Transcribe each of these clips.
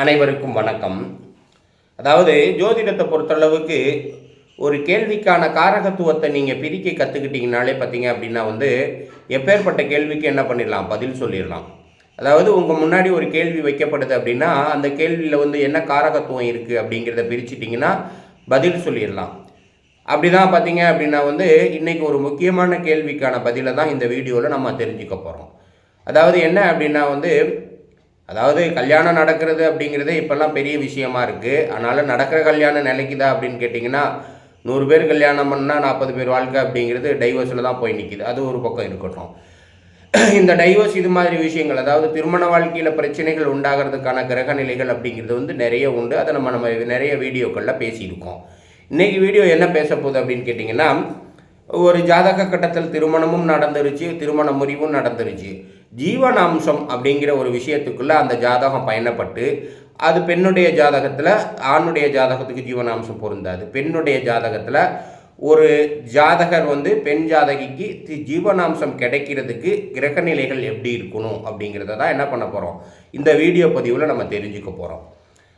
அனைவருக்கும் வணக்கம். அதாவது ஜோதிடத்தை பொறுத்தளவுக்கு ஒரு கேள்விக்கான காரகத்துவத்தை நீங்கள் பிரிக்க கற்றுக்கிட்டீங்கனாலே பார்த்தீங்க அப்படின்னா வந்து எப்பேற்பட்ட கேள்விக்கு என்ன பண்ணிடலாம்? பதில் சொல்லிடலாம். அதாவது உங்கள் முன்னாடி ஒரு கேள்வி வைக்கப்படுது அப்படின்னா அந்த கேள்வியில் வந்து என்ன காரகத்துவம் இருக்குது அப்படிங்கிறத பிரிச்சிட்டிங்கன்னா பதில் சொல்லிடலாம். அப்படி தான் பார்த்தீங்க அப்படின்னா வந்து இன்றைக்கி ஒரு முக்கியமான கேள்விக்கான பதிலை தான் இந்த வீடியோவில் நம்ம தெரிஞ்சுக்க போகிறோம் அதாவது என்ன அப்படின்னா வந்து அதாவது கல்யாணம் நடக்கிறது அப்படிங்கிறது இப்போல்லாம் பெரிய விஷயமா இருக்குது அதனால் நடக்கிற கல்யாணம் நிலைக்குதா அப்படின்னு கேட்டிங்கன்னா நூறு பேர் கல்யாணம் பண்ணால் நாற்பது பேர் வாழ்க்கை அப்படிங்கிறது டைவர்ஸில் தான் போய் நிற்கிது அது ஒரு பக்கம் இருக்கட்டும். இந்த டைவர்ஸ் இது மாதிரி விஷயங்கள் அதாவது திருமண வாழ்க்கையில் பிரச்சனைகள் உண்டாகிறதுக்கான கிரக நிலைகள் அப்படிங்கிறது வந்து நிறைய உண்டு. அதை நம்ம நம்ம நிறைய வீடியோக்களில் பேசியிருக்கோம். இன்றைக்கி வீடியோ என்ன பேச போகுது அப்படின்னு கேட்டிங்கன்னா ஒரு ஜாதக கட்டத்தில் திருமணமும் நடந்துருச்சு திருமண முறிவும் நடந்துருச்சு. ஜீவனாம்சம் அப்படிங்கிற ஒரு விஷயத்துக்குள்ளே அந்த ஜாதகம் பயணப்பட்டு அது பெண்ணுடைய ஜாதகத்தில் ஆணுடைய ஜாதகத்துக்கு ஜீவனாம்சம் பொருந்தாது. பெண்ணுடைய ஜாதகத்தில் ஒரு ஜாதகர் வந்து பெண் ஜாதகிக்கு ஜீவனாம்சம் கிடைக்கிறதுக்கு கிரகநிலைகள் எப்படி இருக்கணும் அப்படிங்கிறத தான் என்ன பண்ண போகிறோம் இந்த வீடியோ பதிவில் நம்ம தெரிஞ்சுக்க போகிறோம்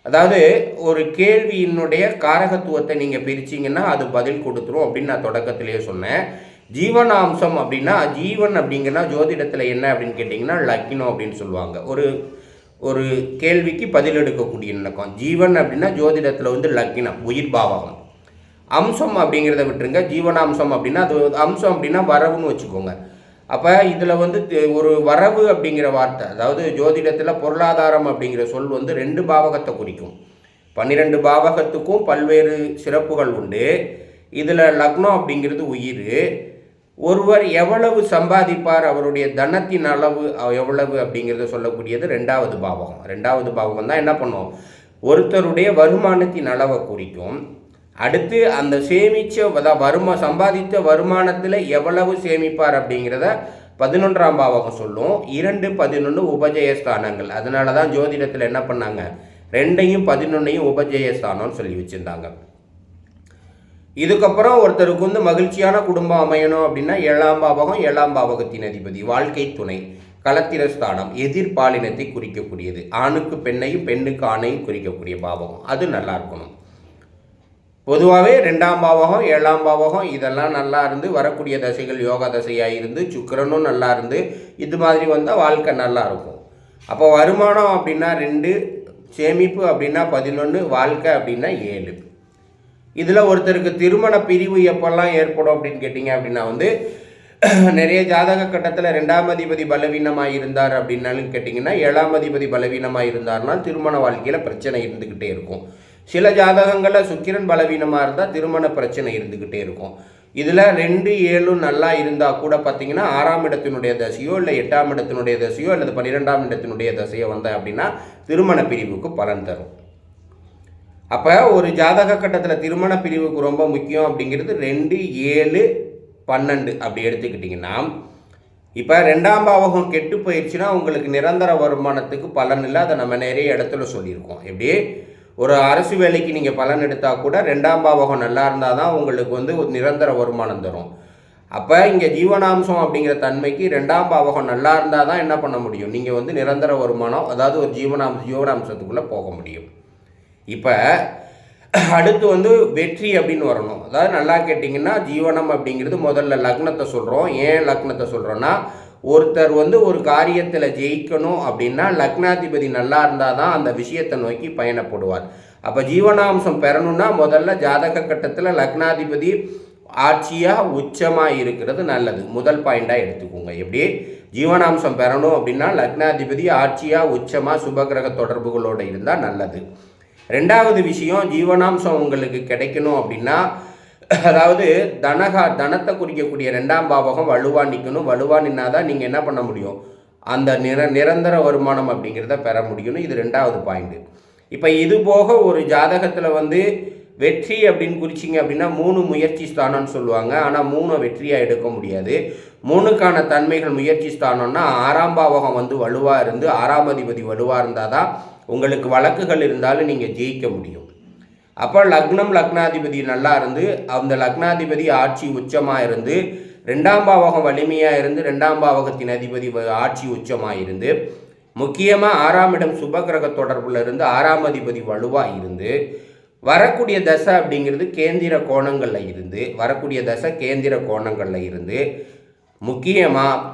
அதாவது ஒரு கேள்வியினுடைய காரகத்துவத்தை நீங்கள் பிரிச்சிங்கன்னா அது பதில் கொடுத்துரும் அப்படின்னு நான் தொடக்கத்திலேயே சொன்னேன். ஜீவனாம்சம் அப்படின்னா ஜீவன் அப்படிங்கன்னா ஜோதிடத்தில் என்ன அப்படின்னு கேட்டிங்கன்னா லக்கினம் அப்படின்னு சொல்லுவாங்க. ஒரு ஒரு கேள்விக்கு பதில் எடுக்கக்கூடிய இணக்கம் ஜீவன் அப்படின்னா ஜோதிடத்தில் வந்து லக்கினம் உயிர் பாவகம். அம்சம் அப்படிங்கிறத விட்டுருங்க. ஜீவனாம்சம் அப்படின்னா அது அம்சம் அப்படின்னா வரவுன்னு வச்சுக்கோங்க. அப்போ இதில் வந்து ஒரு வரவு அப்படிங்கிற வார்த்தை அதாவது ஜோதிடத்தில் பொருளாதாரம் அப்படிங்கிற சொல் வந்து ரெண்டு பாவகத்தை குறிக்கும். பன்னிரெண்டு பாவகத்துக்கும் பல்வேறு சிறப்புகள் உண்டு. இதில் லக்னம் அப்படிங்கிறது உயிர் ஒருவர் எவ்வளவு சம்பாதிப்பார் அவருடைய தனத்தின் அளவு எவ்வளவு அப்படிங்கிறத சொல்லக்கூடியது ரெண்டாவது பாவகம். ரெண்டாவது பாவகம் தான் என்ன பண்ணும்? ஒருத்தருடைய வருமானத்தின் அளவை குறிக்கும். அடுத்து அந்த சேமித்த வருமா சம்பாதித்த வருமானத்தில் எவ்வளவு சேமிப்பார் அப்படிங்கிறத பதினொன்றாம் பாவகம் சொல்லும். இரண்டு பதினொன்று உபஜயஸ்தானங்கள். அதனால தான் ஜோதிடத்தில் என்ன பண்ணாங்க? ரெண்டையும் பதினொன்னையும் உபஜயஸ்தானம்னு சொல்லி வச்சுருந்தாங்க. இதுக்கப்புறம் ஒருத்தருக்கு வந்து மகிழ்ச்சியான குடும்பம் அமையணும் அப்படின்னா ஏழாம் பாவகம் ஏழாம் பாவகத்தின் அதிபதி வாழ்க்கை துணை களத்திரஸ்தானம் எதிர்பாலினத்தை குறிக்கக்கூடியது. ஆணுக்கு பெண்ணையும் பெண்ணுக்கு ஆணையும் குறிக்கக்கூடிய பாவகம். அது நல்லா இருக்கணும். பொதுவாகவே ரெண்டாம் பாவகம் ஏழாம் பாவகம் இதெல்லாம் நல்லா இருந்து வரக்கூடிய தசைகள் யோகா தசையாக இருந்து சுக்கரனும் நல்லா இருந்து இது மாதிரி வந்தால் வாழ்க்கை நல்லா இருக்கும். அப்போ வருமானம் அப்படின்னா ரெண்டு சேமிப்பு அப்படின்னா பதினொன்று வாழ்க்கை அப்படின்னா ஏழு. இதில் ஒருத்தருக்கு திருமண பிரிவு எப்போல்லாம் ஏற்படும் அப்படின்னு கேட்டிங்க அப்படின்னா வந்து நிறைய ஜாதக கட்டத்தில் ரெண்டாம் அதிபதி பலவீனமாக இருந்தார் அப்படின்னாலும் கேட்டிங்கன்னா ஏழாம் அதிபதி பலவீனமாக இருந்தார்னா திருமண வாழ்க்கையில் பிரச்சனை இருந்துக்கிட்டே இருக்கும். சில ஜாதகங்களில் சுக்கிரன் பலவீனமாக இருந்தால் திருமண பிரச்சனை இருந்துக்கிட்டே இருக்கும். இதில் ரெண்டு ஏழும் நல்லா இருந்தால் கூட பார்த்தீங்கன்னா ஆறாம் இடத்தினுடைய தசையோ இல்லை எட்டாம் இடத்தினுடைய தசையோ அல்லது பன்னிரெண்டாம் இடத்தினுடைய தசையோ வந்த அப்படின்னா திருமண பிரிவுக்கு பலன் தரும். அப்போ ஒரு ஜாதக கட்டத்தில் திருமண பிரிவுக்கு ரொம்ப முக்கியம் அப்படிங்கிறது ரெண்டு ஏழு பன்னெண்டு அப்படி எடுத்துக்கிட்டிங்கன்னா இப்போ ரெண்டாம் பாவகம் கெட்டு போயிடுச்சுன்னா உங்களுக்கு நிரந்தர வருமானத்துக்கு பலன் இல்லை. அதை நம்ம நிறைய இடத்துல சொல்லியிருக்கோம். எப்படி? ஒரு அரசு வேலைக்கு நீங்கள் பலன் எடுத்தால் கூட ரெண்டாம் பாவகம் நல்லா இருந்தால் தான் உங்களுக்கு வந்து ஒரு நிரந்தர வருமானம் தரும். அப்போ இங்கே ஜீவனாம்சம் அப்படிங்கிற தன்மைக்கு ரெண்டாம் பாவகம் நல்லா இருந்தால் தான் என்ன பண்ண முடியும்? நீங்கள் வந்து நிரந்தர வருமானம் அதாவது ஒரு ஜீவனாம் ஜீவனாம்சத்துக்குள்ளே போக முடியும். இப்போ அடுத்து வந்து வெற்றி அப்படின்னு வரணும். அதாவது நல்லா கேட்டிங்கன்னா ஜீவனம் அப்படிங்கிறது முதல்ல லக்னத்தை சொல்கிறோம் ஏன் லக்னத்தை சொல்கிறோன்னா ஒருத்தர் வந்து ஒரு காரியத்தில் ஜெயிக்கணும் அப்படின்னா லக்னாதிபதி நல்லா இருந்தால் தான் அந்த விஷயத்தை நோக்கி பயணப்படுவார். அப்போ ஜீவனாம்சம் பெறணும்னா முதல்ல ஜாதக கட்டத்தில் லக்னாதிபதி ஆட்சியாக உச்சமாக இருக்கிறது நல்லது. முதல் பாயிண்டாக எடுத்துக்கோங்க. எப்படி? ஜீவனாம்சம் பெறணும் அப்படின்னா லக்னாதிபதி ஆட்சியாக உச்சமாக சுபகிரக தொடர்புகளோடு இருந்தால் நல்லது. ரெண்டாவது விஷயம் ஜீவனாம்சம் உங்களுக்கு கிடைக்கணும் அப்படின்னா அதாவது தனகா தனத்தை குறிக்கக்கூடிய ரெண்டாம் பாவகம் வலுவா நிற்கணும் வலுவா நின்னா தான் நீங்கள் என்ன பண்ண முடியும்? அந்த நிர நிரந்தர வருமானம் அப்படிங்கிறத பெற முடியணும். இது ரெண்டாவது பாயிண்ட் இப்போ இது போக ஒரு ஜாதகத்தில் வந்து வெற்றி அப்படின்னு குறிச்சிங்க அப்படின்னா மூணு முயற்சி ஸ்தானம்னு சொல்லுவாங்க. ஆனால் மூணை வெற்றியாக எடுக்க முடியாது. மூணுக்கான தன்மைகள் முயற்சி ஸ்தானம்னா ஆறாம் பாவகம் வந்து வலுவாக இருந்து ஆறாம் அதிபதி வலுவாக இருந்தால் தான் உங்களுக்கு வழக்குகள் இருந்தாலும் நீங்கள் ஜெயிக்க முடியும். அப்போ லக்னம் லக்னாதிபதி நல்லா இருந்து அந்த லக்னாதிபதி ஆட்சி உச்சமாக இருந்து ரெண்டாம் பாவகம் வலிமையாக இருந்து ரெண்டாம் பாவகத்தின் அதிபதி வ- ஆட்சி உச்சமாக இருந்து முக்கியமாக ஆறாம் இடம் சுபகிரக தொடர்பில் இருந்து ஆறாம் அதிபதி வலுவாக இருந்து வரக்கூடிய தசை அப்படிங்கிறது கேந்திர கோணங்களில் இருந்து வரக்கூடிய தசை கேந்திர கோணங்களில் இருந்து முக்கியமாக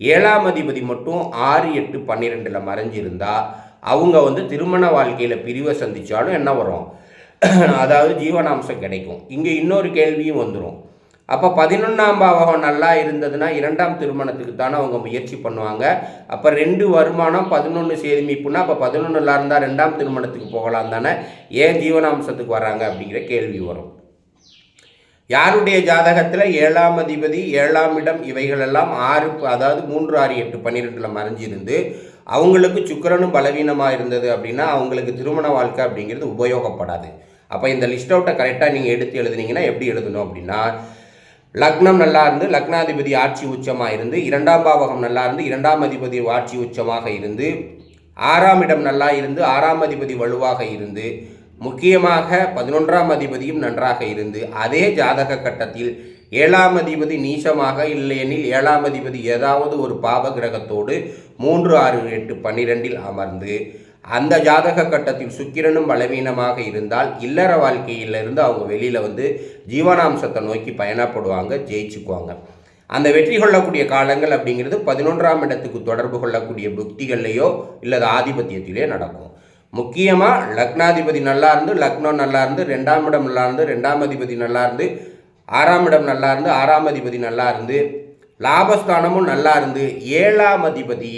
ஏழாம் அதிபதி மட்டும் ஆறு எட்டு பன்னிரெண்டில் மறைஞ்சிருந்தால் அவங்க வந்து திருமண வாழ்க்கையில் பிரிவை சந்தித்தாலும் என்ன வரும்? அதாவது ஜீவனாம்சம் கிடைக்கும். இங்கே இன்னொரு கேள்வியும் வந்துடும் அப்போ பதினொன்றாம் பாவகம் நல்லா இருந்ததுன்னா இரண்டாம் திருமணத்துக்கு தானே அவங்க முயற்சி பண்ணுவாங்க. அப்போ ரெண்டு வருமானம் பதினொன்று சேமிப்புனா அப்போ பதினொன்றில் இருந்தால் ரெண்டாம் திருமணத்துக்கு போகலாம் தானே. ஏன் ஜீவனாம்சத்துக்கு வராங்க அப்படிங்கிற கேள்வி வரும். யாருடைய ஜாதகத்தில் ஏழாம் அதிபதி ஏழாம் இடம் இவைகளெல்லாம் ஆறு அதாவது மூன்று ஆறு எட்டு பன்னிரெண்டில் மறைஞ்சிருந்து அவங்களுக்கு சுக்கிரனும் பலவீனமாக இருந்தது அப்படின்னா அவங்களுக்கு திருமண வாழ்க்கை அப்படிங்கிறது உபயோகப்படாது. அப்போ இந்த லிஸ்ட் அவுட்டை கரெக்டாக நீங்கள் எடுத்து எழுதுனீங்கன்னா எப்படி எழுதணும் அப்படின்னா லக்னம் நல்லா இருந்து லக்னாதிபதி ஆட்சி உச்சமாக இருந்து இரண்டாம் பாவகம் நல்லா இருந்து இரண்டாம் அதிபதி ஆட்சி உச்சமாக இருந்து ஆறாம் இடம் நல்லா இருந்து ஆறாம் அதிபதி வலுவாக இருந்து முக்கியமாக பதினொன்றாம் அதிபதியும் நன்றாக இருந்து அதே ஜாதக கட்டத்தில் ஏழாம் அதிபதி நீசமாக இல்லையெனில் ஏழாம் அதிபதி ஏதாவது ஒரு பாவ கிரகத்தோடு மூன்று ஆறு எட்டு பன்னிரெண்டில் அமர்ந்து அந்த ஜாதக கட்டத்தில் சுக்கிரனும் பலவீனமாக இருந்தால் இல்லற வாழ்க்கையிலிருந்து அவங்க வெளியில் வந்து ஜீவனாம்சத்தை நோக்கி பயணப்படுவாங்க ஜெயிச்சுக்குவாங்க. அந்த வெற்றி கொள்ளக்கூடிய காலங்கள் அப்படிங்கிறது பதினொன்றாம் இடத்துக்கு தொடர்பு கொள்ளக்கூடிய புக்திகள்லையோ இல்லது ஆதிபத்தியத்திலேயோ நடக்கும். முக்கியமாக லக்னாதிபதி நல்லா இருந்து லக்னம் நல்லா இருந்து ரெண்டாம் இடம் நல்லா இருந்து ரெண்டாம் அதிபதி நல்லா இருந்து ஆறாம் இடம் நல்லா இருந்து ஆறாம் அதிபதி நல்லா இருந்து லாபஸ்தானமும் நல்லா இருந்து ஏழாம் அதிபதி.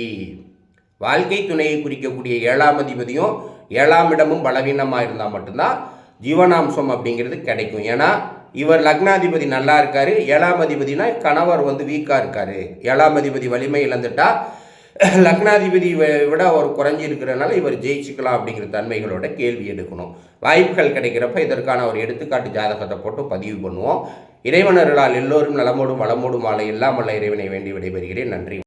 வாழ்க்கை துணையை குறிக்கக்கூடிய ஏழாம் அதிபதியும் ஏழாம் இடமும் பலவீனமாக இருந்தால் மட்டும்தான் ஜீவனாம்சம் அப்படிங்கிறது கிடைக்கும். ஏன்னா இவர் லக்னாதிபதி நல்லா இருக்காரு ஏழாம் அதிபதினா கணவர் வந்து வீக்காக இருக்காரு. ஏழாம் அதிபதி வலிமை இழந்துட்டா லக்னாதிபதி விட அவர் குறைஞ்சிருக்கிறனால இவர் ஜெயிச்சுக்கலாம் அப்படிங்கிற தன்மைகளோட கேள்வி எடுக்கணும். வாய்ப்புகள் கிடைக்கிறப்ப இதற்கான ஒரு எடுத்துக்காட்டு ஜாதகத்தை போட்டு பதிவு பண்ணுவோம். இறைவனர்களால் எல்லோரும் நலமோடும் வளமோடும் மாலை இல்லாமல் இறைவனை வேண்டி விடைபெறுகிறேன். நன்றி.